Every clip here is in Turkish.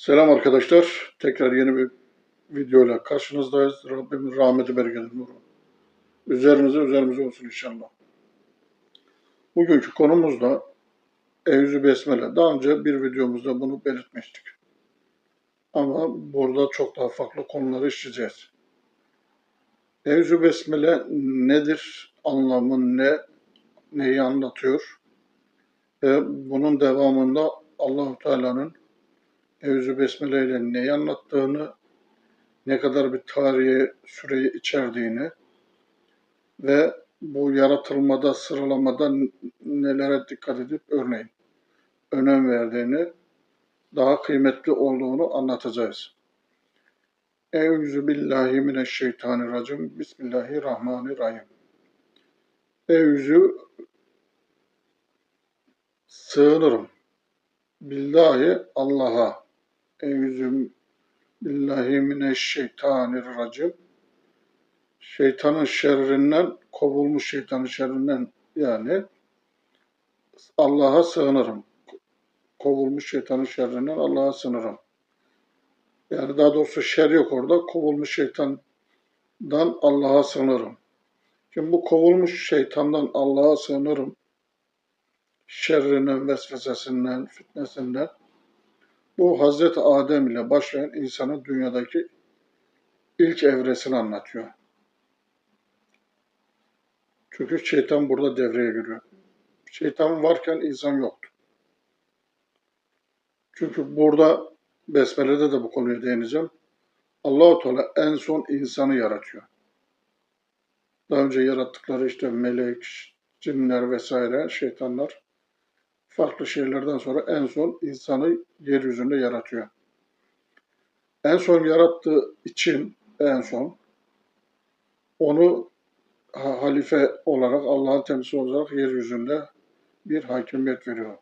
Selam arkadaşlar. Tekrar yeni bir videoyla karşınızdayız. Rabbimin rahmeti, bereketi, nuru. Üzerinize üzerimize olsun inşallah. Bugünkü konumuz da Eyüzü Besmele. Daha önce bir videomuzda bunu belirtmiştik. Ama burada çok daha farklı konuları işleyeceğiz. Eyüzü Besmele nedir? Anlamı ne? Neyi anlatıyor? Ve bunun devamında Allahu Teala'nın Evzu Besmele ile neyi anlattığını, ne kadar bir tarihi süreyi içerdiğini ve bu yaratılmada, sıralamada nelere dikkat edip örneğin önem verdiğini, daha kıymetli olduğunu anlatacağız. Eûzü billahi mineşşeytanirracim. Bismillahirrahmanirrahim. Eûzü sığınırım. Billahi Allah'a. Eûzü billahi mineşşeytanirracim. Şeytanın şerrinden, kovulmuş şeytanın şerrinden yani Allah'a sığınırım. Kovulmuş şeytanın şerrinden Allah'a sığınırım. Yani daha doğrusu şer yok orada. Kovulmuş şeytandan Allah'a sığınırım. Şimdi bu kovulmuş şeytandan Allah'a sığınırım. Şerrinden, vesvesesinden, fitnesinden bu Hazreti Adem ile başlayan insanın dünyadaki ilk evresini anlatıyor. Çünkü şeytan burada devreye giriyor. Şeytan varken insan yoktu. Çünkü burada Besmele'de de bu konuya değineceğim. Allahu Teala en son insanı yaratıyor. Daha önce yarattıkları işte melek, cinler vesaire, şeytanlar farklı şeylerden sonra en son insanı yeryüzünde yaratıyor. En son yarattığı için en son onu halife olarak Allah'ın temsil olarak yeryüzünde bir hakimiyet veriyor.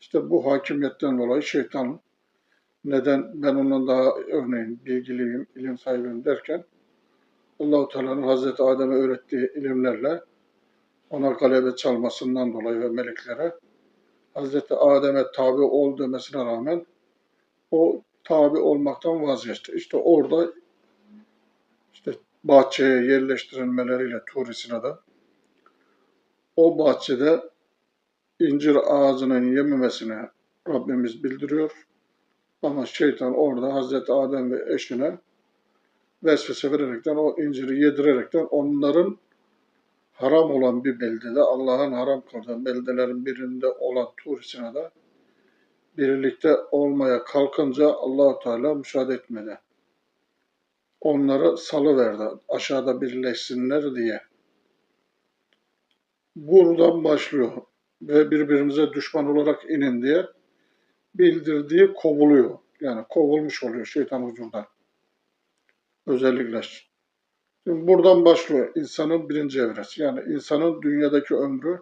İşte bu hakimiyetten dolayı şeytan neden ben ondan daha örneğin bilgiliyim, ilim sahibiyim derken Allahu Teala'nın Hazreti Adem'e öğrettiği ilimlerle ona galebe çalmasından dolayı ve meleklere Hazreti Adem'e tabi ol demesine rağmen o tabi olmaktan vazgeçti. İşte orada işte bahçeye yerleştirilmeleriyle Turisine de o bahçede incir ağacının yememesini Rabbimiz bildiriyor. Ama şeytan orada Hazreti Adem ve eşine vesvese vererekten o inciri yedirerekten onların haram olan bir beldede, Allah'ın haram kıldığı beldelerin birinde olan Tur da birlikte olmaya kalkınca Allahu Teala müsaade etmedi. Onları salıverdi aşağıda birleşsinler diye. Buradan başlıyor ve birbirimize düşman olarak inin diye bildirdiği kovuluyor. Yani kovulmuş oluyor şeytan huzurdan. Özellikle Buradan başlıyor insanın birinci evresi. Yani insanın dünyadaki ömrü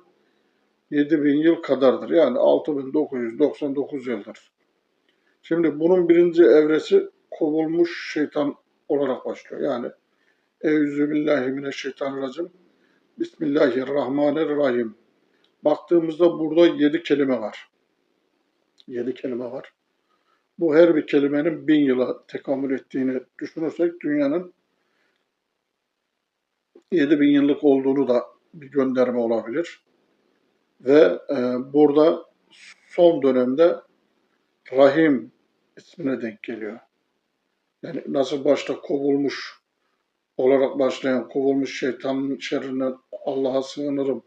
7000 yıl kadardır. Yani 6999 yıldır. Şimdi bunun birinci evresi kovulmuş şeytan olarak başlıyor. Yani Eûzü billahi mineşşeytanirracim. Bismillahirrahmanirrahim. Baktığımızda burada yedi kelime var. Yedi kelime var. Bu her bir kelimenin bin yıla tekamül ettiğini düşünürsek dünyanın 7000 yıllık olduğunu da bir gönderme olabilir. Ve e, burada son dönemde Rahim ismine denk geliyor. Yani nasıl başta kovulmuş olarak başlayan kovulmuş şeytanın şerrinden Allah'a sığınırım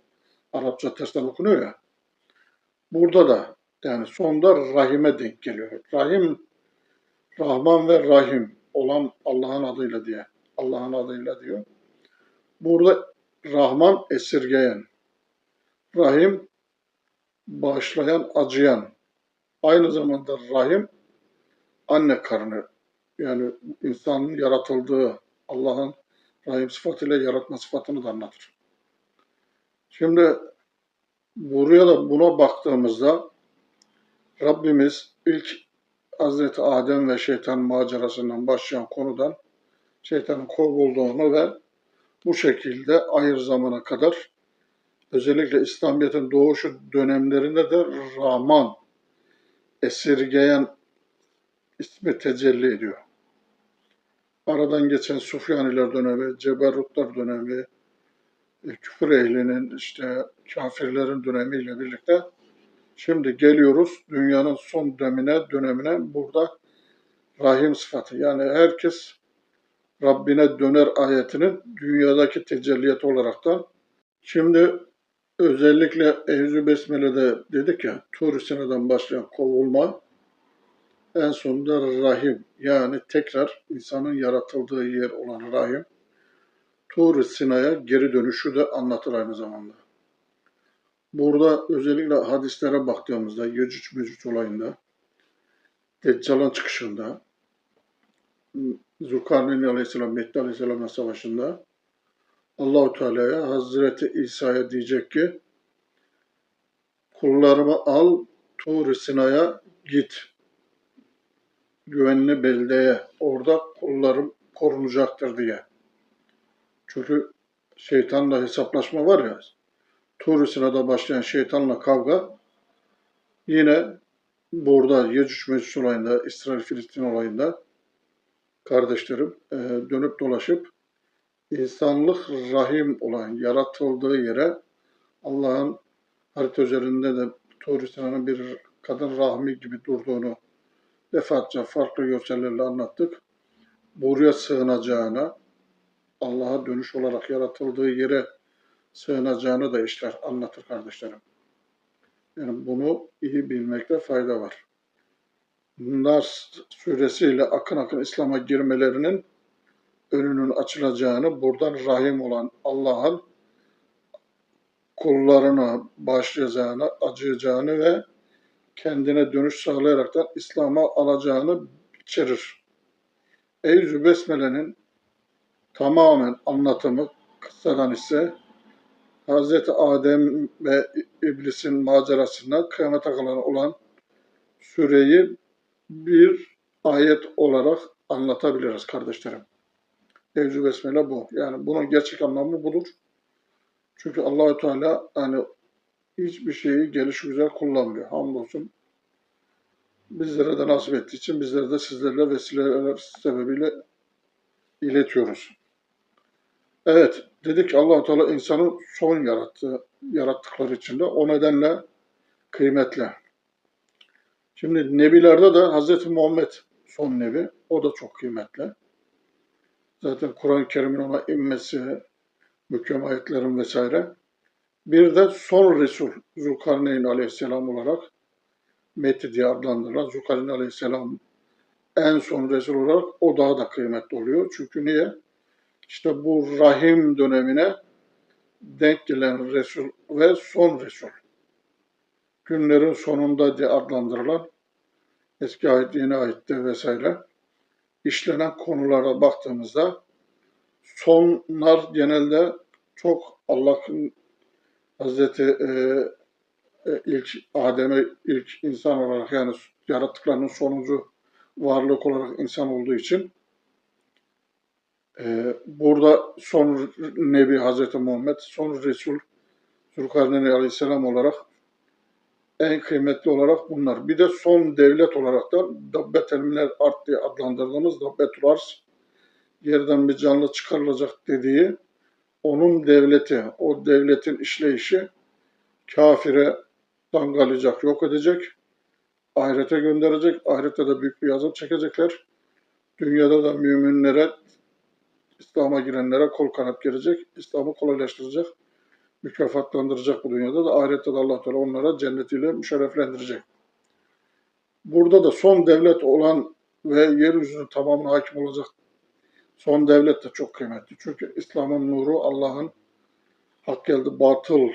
Arapça tersten okunuyor ya. Burada da yani sonda Rahim'e denk geliyor. Rahim, Rahman ve Rahim olan Allah'ın adıyla diye. Allah'ın adıyla diyor. Burada Rahman esirgeyen, Rahim bağışlayan, acıyan. Aynı zamanda Rahim anne karnı. Yani insanın yaratıldığı Allah'ın Rahim sıfatıyla yaratma sıfatını da anlatır. Şimdi buraya da buna baktığımızda Rabbimiz ilk Hazreti Adem ve şeytan macerasından başlayan konudan şeytanın kovulduğunu ve bu şekilde ayır zamana kadar özellikle İslamiyet'in doğuşu dönemlerinde de Rahman esirgeyen ismi tecelli ediyor. Aradan geçen Sufyaniler dönemi, Ceberrutlar dönemi, e, küfür ehlinin, işte kafirlerin dönemiyle birlikte şimdi geliyoruz dünyanın son dönemine, dönemine burada rahim sıfatı. Yani herkes Rabbine döner ayetinin dünyadaki tecelliyeti olaraktan şimdi özellikle Evzü Besmele'de dedik ya Tur Sina'dan başlayan kovulma en sonunda rahim yani tekrar insanın yaratıldığı yer olan rahim Tur Sina'ya geri dönüşü de anlatır aynı zamanda. Burada özellikle hadislere baktığımızda Yecüc Mecüc olayında Deccal'ın çıkışında Zulkarneyn Aleyhisselam, Mehdi Aleyhisselam'la savaşında Allahu Teala'ya Hazreti İsa'ya diyecek ki kullarımı al Tur Sina'ya git. Güvenli beldeye orada kullarım korunacaktır diye. Çünkü şeytanla hesaplaşma var ya Tur Sina'da başlayan şeytanla kavga yine burada Yecüc Mecüc olayında, İsrail-Filistin olayında kardeşlerim e, dönüp dolaşıp insanlık rahim olan yaratıldığı yere Allah'ın harita üzerinde de Tur bir kadın rahmi gibi durduğunu defaatça farklı görsellerle anlattık. Buraya sığınacağına, Allah'a dönüş olarak yaratıldığı yere sığınacağını da işler anlatır kardeşlerim. Yani bunu iyi bilmekte fayda var. Nas suresiyle akın akın İslam'a girmelerinin önünün açılacağını, buradan rahim olan Allah'ın kullarına başlayacağını, acıyacağını ve kendine dönüş sağlayaraktan İslam'a alacağını içerir. Eyzü Besmele'nin tamamen anlatımı kıssadan ise Hz. Adem ve İblis'in macerasından kıyamete kadar olan süreyi bir ayet olarak anlatabiliriz kardeşlerim. Evzu Besmele bu. Yani bunun gerçek anlamı budur. Çünkü Allahü Teala hani hiçbir şeyi geliş güzel kullanmıyor. Hamdolsun. Bizlere de nasip ettiği için bizlere de sizlerle vesileler sebebiyle iletiyoruz. Evet, dedik allah Teala insanı son yarattı, yarattıkları içinde. O nedenle kıymetli. Şimdi nebilerde de Hz. Muhammed son nebi. O da çok kıymetli. Zaten Kur'an-ı Kerim'in ona inmesi, mükemmel ayetlerin vesaire. Bir de son Resul Zulkarneyn aleyhisselam olarak Mehdi diye adlandırılan Zulkarneyn aleyhisselam en son Resul olarak o daha da kıymetli oluyor. Çünkü niye? İşte bu rahim dönemine denk gelen Resul ve son Resul. Günlerin sonunda diye adlandırılan eski ayet, yeni ayette vesaire işlenen konulara baktığımızda sonlar genelde çok Allah'ın Hazreti e, e, ilk Adem'e ilk insan olarak yani yarattıklarının sonucu varlık olarak insan olduğu için e, burada son Nebi Hazreti Muhammed, son Resul Zülkarneyn Aleyhisselam olarak en kıymetli olarak bunlar. Bir de son devlet olarak da Dabbet Elminel Art diye adlandırdığımız Dabbetul Ars yerden bir canlı çıkarılacak dediği onun devleti, o devletin işleyişi kafire dangalayacak, yok edecek, ahirete gönderecek, ahirette de büyük bir azap çekecekler. Dünyada da müminlere, İslam'a girenlere kol kanat gelecek, İslam'ı kolaylaştıracak mükafatlandıracak bu dünyada da ahirette de Allah Teala onlara cennetiyle müşerreflendirecek. Burada da son devlet olan ve yeryüzünün tamamına hakim olacak son devlet de çok kıymetli. Çünkü İslam'ın nuru Allah'ın hak geldi batıl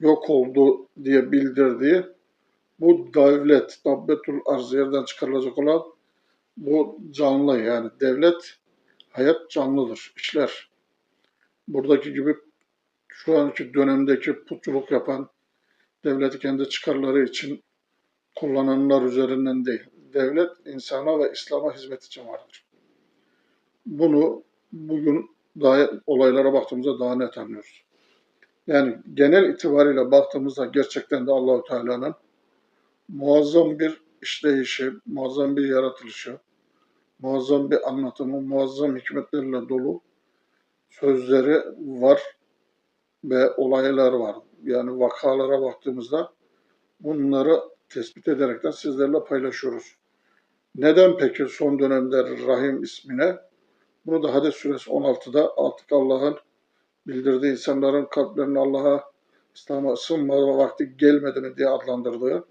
yok oldu diye bildirdiği bu devlet, Dabbetul Arz yerden çıkarılacak olan bu canlı yani devlet hayat canlıdır, işler. Buradaki gibi şu anki dönemdeki putçuluk yapan devleti kendi çıkarları için kullananlar üzerinden değil. Devlet insana ve İslam'a hizmet için vardır. Bunu bugün daha olaylara baktığımızda daha net anlıyoruz. Yani genel itibariyle baktığımızda gerçekten de Allahu Teala'nın muazzam bir işleyişi, muazzam bir yaratılışı, muazzam bir anlatımı, muazzam hikmetlerle dolu sözleri var ve olaylar var. Yani vakalara baktığımızda bunları tespit ederekten sizlerle paylaşıyoruz. Neden peki son dönemde Rahim ismine? Bunu da Hadis suresi 16'da artık Allah'ın bildirdiği insanların kalplerini Allah'a İslam'a ısınma vakti gelmedi mi diye adlandırdığı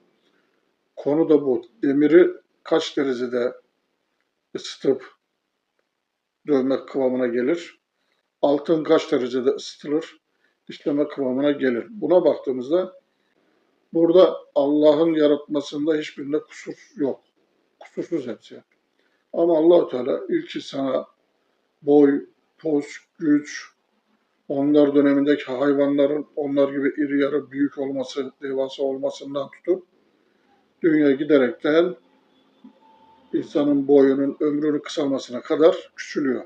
konu da bu. Demiri kaç derecede ısıtıp dövmek kıvamına gelir? Altın kaç derecede ısıtılır? İşleme kıvamına gelir. Buna baktığımızda burada Allah'ın yaratmasında hiçbirinde kusur yok. Kusursuz hepsi. Ama allah Teala ilk insana boy, poz, güç, onlar dönemindeki hayvanların onlar gibi iri yarı büyük olması, devasa olmasından tutup dünya giderekten insanın boyunun ömrünün kısalmasına kadar küçülüyor.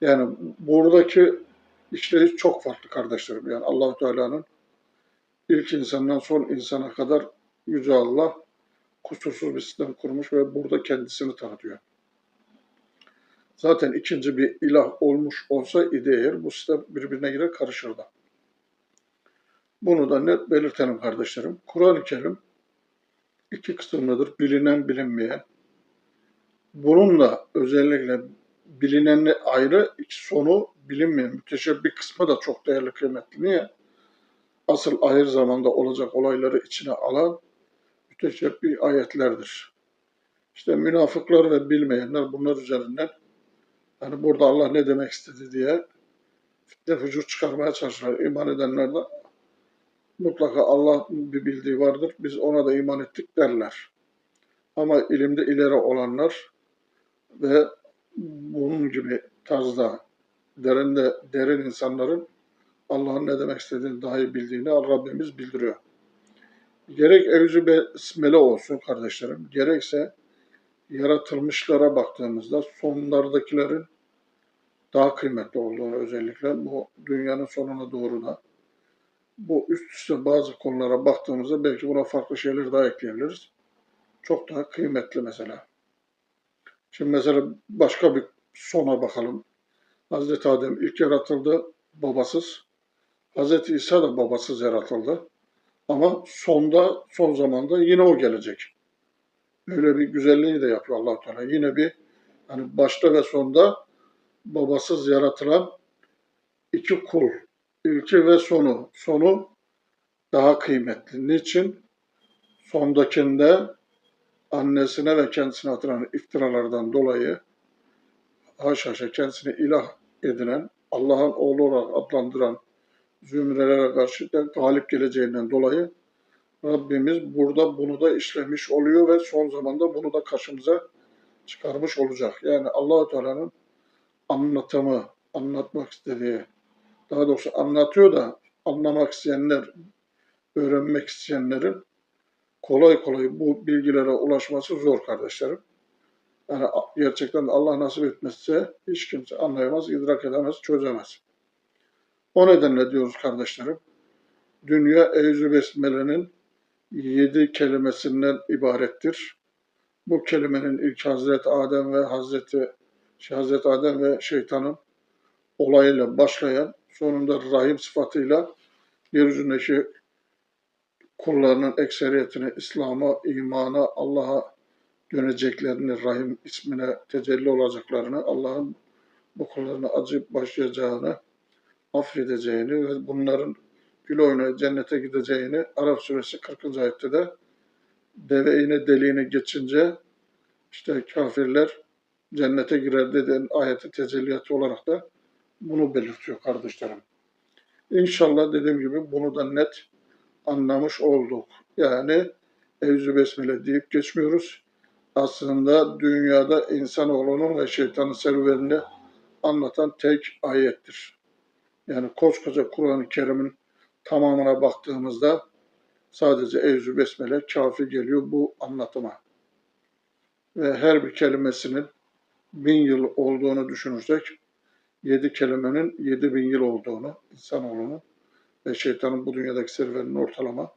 Yani buradaki işleyiş çok farklı kardeşlerim. Yani allah Teala'nın ilk insandan son insana kadar Yüce Allah kusursuz bir sistem kurmuş ve burada kendisini tanıtıyor. Zaten ikinci bir ilah olmuş olsa idi eğer bu sistem birbirine girer karışırdı. Bunu da net belirtelim kardeşlerim. Kur'an-ı Kerim iki kısımlıdır. Bilinen bilinmeyen. Bununla özellikle bilinenli ayrı, sonu bilinmeyen müteşebbih kısmı da çok değerli kıymetli. Niye? Asıl ahir zamanda olacak olayları içine alan müteşebbih ayetlerdir. İşte münafıklar ve bilmeyenler bunlar üzerinden yani burada Allah ne demek istedi diye fitne fücur çıkarmaya çalışırlar. İman edenler de mutlaka Allah bir bildiği vardır. Biz ona da iman ettik derler. Ama ilimde ileri olanlar ve bunun gibi tarzda derinde derin insanların Allah'ın ne demek istediğini daha iyi bildiğini Rabbimiz bildiriyor. Gerek evcü besmele olsun kardeşlerim, gerekse yaratılmışlara baktığımızda sonlardakilerin daha kıymetli olduğunu özellikle bu dünyanın sonuna doğru da bu üst üste bazı konulara baktığımızda belki buna farklı şeyler daha ekleyebiliriz. Çok daha kıymetli mesela. Şimdi mesela başka bir sona bakalım. Hazreti Adem ilk yaratıldı babasız. Hazreti İsa da babasız yaratıldı. Ama sonda, son zamanda yine o gelecek. Böyle bir güzelliği de yapıyor allah Teala. Yine bir hani başta ve sonda babasız yaratılan iki kul. İlki ve sonu. Sonu daha kıymetli. Niçin? Sondakinde annesine ve kendisine atılan iftiralardan dolayı haşa haşa kendisini ilah edinen, Allah'ın oğlu olarak adlandıran zümrelere karşı da galip geleceğinden dolayı Rabbimiz burada bunu da işlemiş oluyor ve son zamanda bunu da karşımıza çıkarmış olacak. Yani allah Teala'nın anlatımı, anlatmak istediği, daha doğrusu anlatıyor da anlamak isteyenler, öğrenmek isteyenlerin kolay kolay bu bilgilere ulaşması zor kardeşlerim. Yani gerçekten Allah nasip etmezse hiç kimse anlayamaz, idrak edemez, çözemez. O nedenle diyoruz kardeşlerim, dünya Eyzü Besmele'nin yedi kelimesinden ibarettir. Bu kelimenin ilk Hazreti Adem ve Hazreti şey, Hazreti Adem ve şeytanın olayıyla başlayan, sonunda rahim sıfatıyla yeryüzündeki kullarının ekseriyetini İslam'a, imana, Allah'a döneceklerini, Rahim ismine tecelli olacaklarını, Allah'ın bu kullarına acı başlayacağını, affedeceğini ve bunların gül oynayıp cennete gideceğini Arap suresi 40. ayette de deve deliğine geçince işte kafirler cennete girer dediğin ayeti tecelliyatı olarak da bunu belirtiyor kardeşlerim. İnşallah dediğim gibi bunu da net anlamış olduk. Yani Evzü Besmele deyip geçmiyoruz. Aslında dünyada insanoğlunun ve şeytanın serüvenini anlatan tek ayettir. Yani koskoca Kur'an-ı Kerim'in tamamına baktığımızda sadece Evzü Besmele kafi geliyor bu anlatıma. Ve her bir kelimesinin bin yıl olduğunu düşünürsek, yedi kelimenin yedi bin yıl olduğunu, insanoğlunun ve şeytanın bu dünyadaki serüveninin ortalama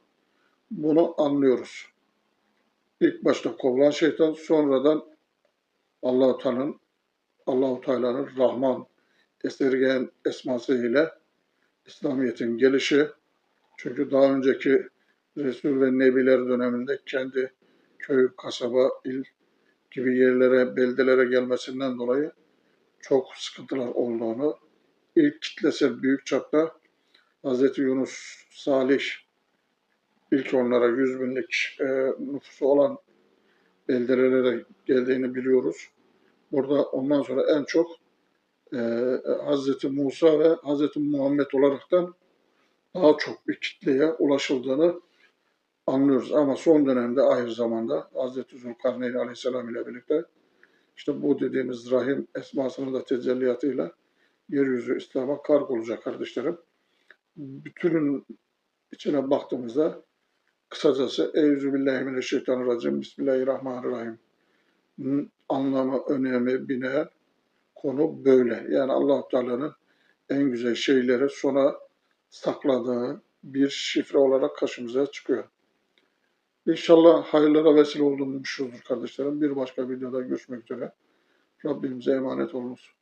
bunu anlıyoruz. İlk başta kovulan şeytan sonradan Allah-u Teala'nın Allah-u Teala'nın Rahman esirgeyen esması ile İslamiyet'in gelişi çünkü daha önceki Resul ve Nebiler döneminde kendi köy, kasaba, il gibi yerlere, beldelere gelmesinden dolayı çok sıkıntılar olduğunu, ilk kitlesel büyük çapta Hz. Yunus Salih ilk onlara 100 binlik e, nüfusu olan beldelere geldiğini biliyoruz. Burada ondan sonra en çok e, Hz. Musa ve Hz. Muhammed olaraktan daha çok bir kitleye ulaşıldığını anlıyoruz. Ama son dönemde ahir zamanda Hz. Zülkarneyn Aleyhisselam ile birlikte işte bu dediğimiz rahim esmasının da tecelliyatıyla yeryüzü İslam'a karg olacak kardeşlerim. Bütünün içine baktığımızda kısacası Euzubillahimineşşeytanirracim Bismillahirrahmanirrahim anlamı, önemi, bine konu böyle. Yani allah Teala'nın en güzel şeyleri sona sakladığı bir şifre olarak karşımıza çıkıyor. İnşallah hayırlara vesile düşünüyoruz kardeşlerim. Bir başka videoda görüşmek üzere. Rabbimize emanet olunuz.